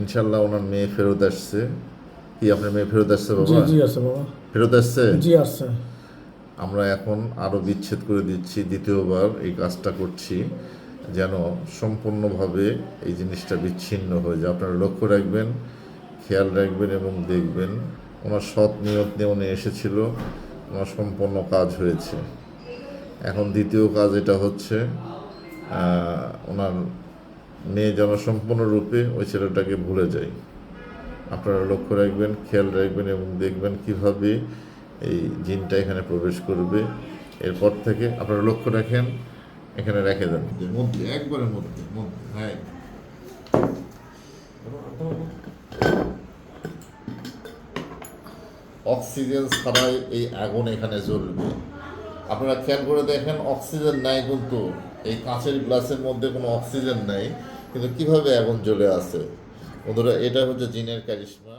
ইনশাল্লাহ ওনার মেয়ে ফেরত আসছে। কি আপনার মেয়ে ফেরত আসছে বাবা? জি আছে বাবা। ফেরত আসছে? জি আসছে। আমরা এখন আরও বিচ্ছেদ করে দিচ্ছি দ্বিতীয়বার এই কাজটা করছি যেন সম্পূর্ণভাবে এই জিনিসটা বিচ্ছিন্ন হয়ে যায়। আপনারা লক্ষ্য রাখবেন খেয়াল রাখবেন এবং দেখবেন ওনার সৎ নিয়ত নিয়ে উনি এসেছিল ওনার সম্পূর্ণ কাজ হয়েছে। এখন দ্বিতীয় কাজ এটা হচ্ছে ওনার মেয়ে যেন সম্পূর্ণরূপে ওই ছেলেটাকে ভুলে যায়। আপনারা লক্ষ্য রাখবেন, খেয়াল রাখবেন এবং দেখবেন কীভাবে এই জিনটা এখানে প্রবেশ করবে। এরপর থেকে আপনারা লক্ষ্য রাখেন, এখানে রেখে দেন। মধ্যে, একবারের মধ্যে মধ্যে হ্যাঁ। অক্সিজেন ছাড়াই এই আগুন এখানে জ্বলবে। আপনারা খেয়াল করে দেখেন, অক্সিজেন নাই কিন্তু এই কাঁচের গ্লাসের মধ্যে কোনো অক্সিজেন নাই। কিন্তু কীভাবে আগুন জ্বলে আছে? বন্ধুরা এটা হচ্ছে জিনের কারিশমা